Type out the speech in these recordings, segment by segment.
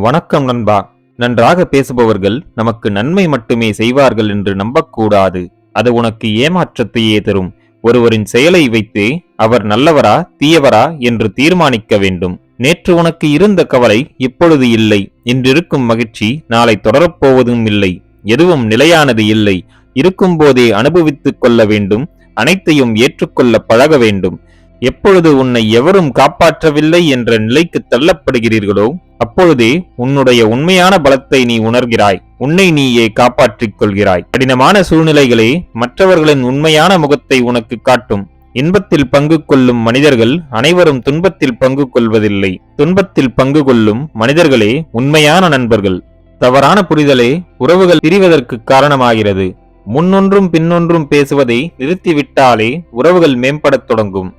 வணக்கம் நண்பா. நன்றாக பேசுபவர்கள் நமக்கு நன்மை மட்டுமே செய்வார்கள் என்று நம்பக்கூடாது. அது உனக்கு ஏமாற்றத்தையே தரும். ஒருவரின் செயலை வைத்து அவர் நல்லவரா தீயவரா என்று தீர்மானிக்க வேண்டும். நேற்று உனக்கு இருந்த கவலை இப்பொழுது இல்லை. இன்றிருக்கும் மகிழ்ச்சி நாளை தொடரப்போவதும் இல்லை. எதுவும் நிலையானது இல்லை. இருக்கும்போதே அனுபவித்துக் கொள்ள வேண்டும். அனைத்தையும் ஏற்றுக்கொள்ள பழக வேண்டும். எப்பொழுது உன்னை எவரும் காப்பாற்றவில்லை என்ற நிலைக்கு தள்ளப்படுகிறீர்களோ அப்பொழுதே உன்னுடைய உண்மையான பலத்தை நீ உணர்கிறாய். உன்னை நீயே காப்பாற்றிக் கொள்கிறாய். கடினமான சூழ்நிலைகளே மற்றவர்களின் உண்மையான முகத்தை உனக்கு காட்டும். இன்பத்தில் பங்கு கொள்ளும் மனிதர்கள் அனைவரும் துன்பத்தில் பங்கு கொள்வதில்லை. துன்பத்தில் பங்கு கொள்ளும் மனிதர்களே உண்மையான நண்பர்கள். தவறான புரிதலே உறவுகள் பிரிவதற்கு காரணமாகிறது. முன்னொன்றும் பின்னொன்றும் பேசுவதை நிறுத்திவிட்டாலே உறவுகள் மேம்படத் தொடங்கும்.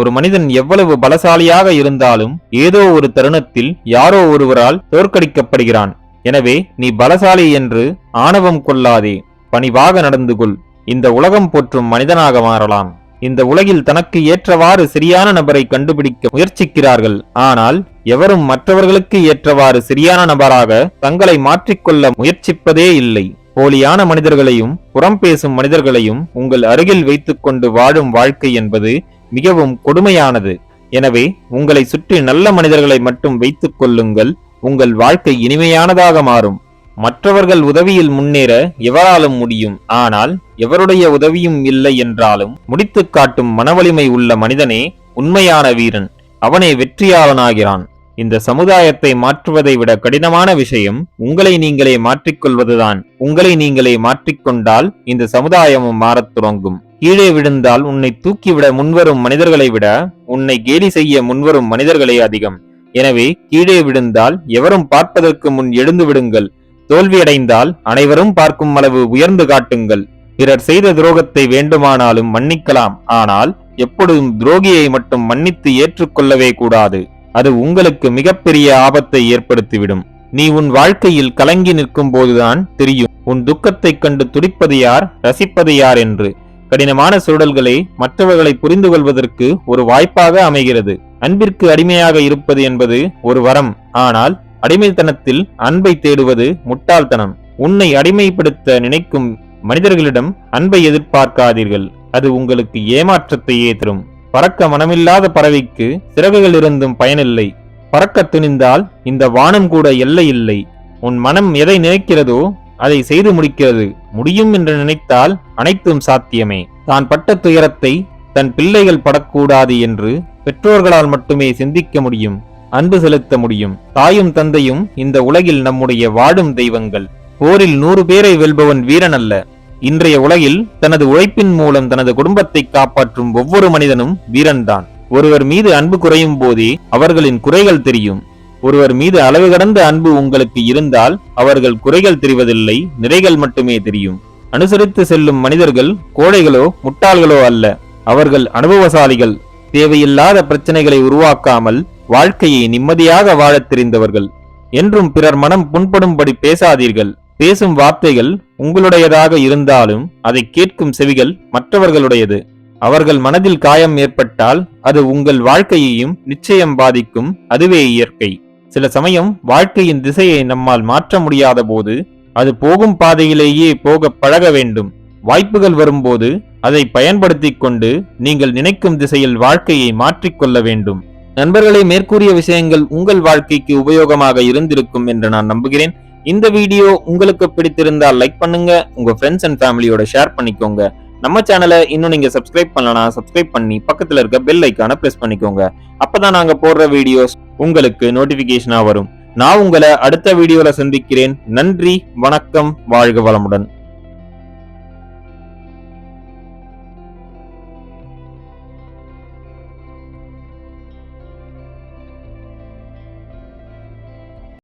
ஒரு மனிதன் எவ்வளவு பலசாலியாக இருந்தாலும் ஏதோ ஒரு தருணத்தில் யாரோ ஒருவரால் தோற்கடிக்கப்படுகிறான். எனவே நீ பலசாலி என்று ஆணவம் கொள்ளாதே. பணிவாக நடந்து கொள். இந்த உலகம் போற்றும் மனிதனாக மாறலாம். இந்த உலகில் தனக்கு ஏற்றவாறு சரியான நபரை கண்டுபிடிக்க முயற்சிக்கிறார்கள். ஆனால் எவரும் மற்றவர்களுக்கு ஏற்றவாறு சரியான நபராக தங்களை மாற்றிக்கொள்ள முயற்சிப்பதே இல்லை. போலியான மனிதர்களையும் புறம் பேசும் மனிதர்களையும் உங்கள் அருகில் வைத்துக்கொண்டு வாழும் வாழ்க்கை என்பது மிகவும் கொடுமையானது. எனவே உங்களை சுற்றி நல்ல மனிதர்களை மட்டும் வைத்துக் கொள்ளுங்கள். உங்கள் வாழ்க்கை இனிமையானதாக மாறும். மற்றவர்கள் உதவியில் முன்னேற எவராலும் முடியும். ஆனால் எவருடைய உதவியும் இல்லை என்றாலும் முடித்து காட்டும் மனவலிமை உள்ள மனிதனே உண்மையான வீரன். அவனே வெற்றியாளனாகிறான். இந்த சமுதாயத்தை மாற்றுவதை விட கடினமான விஷயம் உங்களை நீங்களே மாற்றிக்கொள்வதுதான். உங்களை நீங்களே மாற்றிக்கொண்டால் இந்த சமுதாயமும் மாறத் தொடங்கும். கீழே விழுந்தால் உன்னை தூக்கிவிட முன்வரும் மனிதர்களை விட உன்னை கேலி செய்ய முன்வரும் மனிதர்களே அதிகம். எனவே கீழே விழுந்தால் எவரும் பார்ப்பதற்கு முன் எழுந்து விடுங்கள். தோல்வியடைந்தால் அனைவரும் பார்க்கும் அளவு உயர்ந்து காட்டுங்கள். பிறர் செய்த துரோகத்தை வேண்டுமானாலும் மன்னிக்கலாம். ஆனால் எப்பொழுதும் துரோகியை மட்டும் மன்னித்து ஏற்றுக்கொள்ளவே கூடாது. அது உங்களுக்கு மிகப்பெரிய ஆபத்தை ஏற்படுத்திவிடும். நீ உன் வாழ்க்கையில் கலங்கி நிற்கும் போதுதான் தெரியும். உன் துக்கத்தைக் கண்டு துடிப்பது யார்? ரசிப்பது யார் என்று. கடினமான சூழல்களை மற்றவர்களை புரிந்து கொள்வதற்கு ஒரு வாய்ப்பாக அமைகிறது. அன்பிற்கு அடிமையாக இருப்பது என்பது ஒரு வரம். ஆனால் அடிமைத்தனத்தில் அன்பை தேடுவது முட்டாள்தனம். உன்னை அடிமைப்படுத்த நினைக்கும் மனிதர்களிடம் அன்பை எதிர்பார்க்காதீர்கள். அது உங்களுக்கு ஏமாற்றத்தையே தரும். பறக்க மனமில்லாத பறவைக்கு சிறகுகள் இருந்தும் பயனில்லை. பறக்க துணிந்தால் இந்த வானம் கூட எல்லை இல்லை. உன் மனம் எதை நினைக்கிறதோ அதை செய்து முடிக்கிறது. முடியும் என்று நினைத்தால் அனைத்தும் சாத்தியமே. தான் பட்ட துயரத்தை தன் பிள்ளைகள் படக்கூடாது என்று பெற்றோர்களால் மட்டுமே சிந்திக்க முடியும் அன்பு செலுத்த முடியும். தாயும் தந்தையும் இந்த உலகில் நம்முடைய வாடும் தெய்வங்கள். போரில் நூறு பேரை வெல்பவன் வீரன் அல்ல. இன்றைய உலகில் தனது உழைப்பின் மூலம் தனது குடும்பத்தை காப்பாற்றும் ஒவ்வொரு மனிதனும் வீரன்தான். ஒருவர் மீது அன்பு குறையும் போதே அவர்களின் குறைகள் தெரியும். ஒருவர் மீது அளவு கடந்த அன்பு உங்களுக்கு இருந்தால் அவர்கள் குறைகள் தெரிவதில்லை நிறைகள் மட்டுமே தெரியும். அனுசரித்து செல்லும் மனிதர்கள் கோழைகளோ முட்டாள்களோ அல்ல. அவர்கள் அனுபவசாலிகள். தேவையில்லாத பிரச்சனைகளை உருவாக்காமல் வாழ்க்கையை நிம்மதியாக வாழத் தெரிந்தவர்கள். என்றும் பிறர் மனம் புண்படும்படி பேசாதீர்கள். பேசும் வார்த்தைகள் உங்களுடையதாக இருந்தாலும் அதை கேட்கும் செவிகள் மற்றவர்களுடையது. அவர்கள் மனதில் காயம் ஏற்பட்டால் அது உங்கள் வாழ்க்கையையும் நிச்சயம் பாதிக்கும். அதுவே இயற்கை. சில சமயம் வாழ்க்கையின் திசையை நம்மால் மாற்ற முடியாத போது அது போகும் பாதையிலேயே போக பழக வேண்டும். வாய்ப்புகள் வரும்போது அதை பயன்படுத்தி கொண்டு நீங்கள் நினைக்கும் திசையில் வாழ்க்கையை மாற்றிக்கொள்ள வேண்டும். நண்பர்களை மேற்கூறிய விஷயங்கள் உங்கள் வாழ்க்கைக்கு உபயோகமாக இருந்திருக்கும் என்று நான் நம்புகிறேன். இந்த வீடியோ உங்களுக்கு பிடித்திருந்தால் லைக் பண்ணுங்க உங்க ஃப்ரெண்ட்ஸ் அண்ட் ஃபேமிலியோட ஷேர் பண்ணிக்கோங்க. நம்ம சேனலை இன்னும் நீங்க சப்ஸ்கிரைப் பண்ணலனா சப்ஸ்கிரைப் பண்ணி பக்கத்துல இருக்க பெல் ஐக்கான பிரஸ் பண்ணிக்கோங்க. அப்பதான் நாங்க போடுற வீடியோஸ் உங்களுக்கு நோட்டிபிகேஷனா வரும். நான் உங்களை அடுத்த வீடியோல சந்திக்கிறேன். நன்றி வணக்கம் வாழ்க வளமுடன்.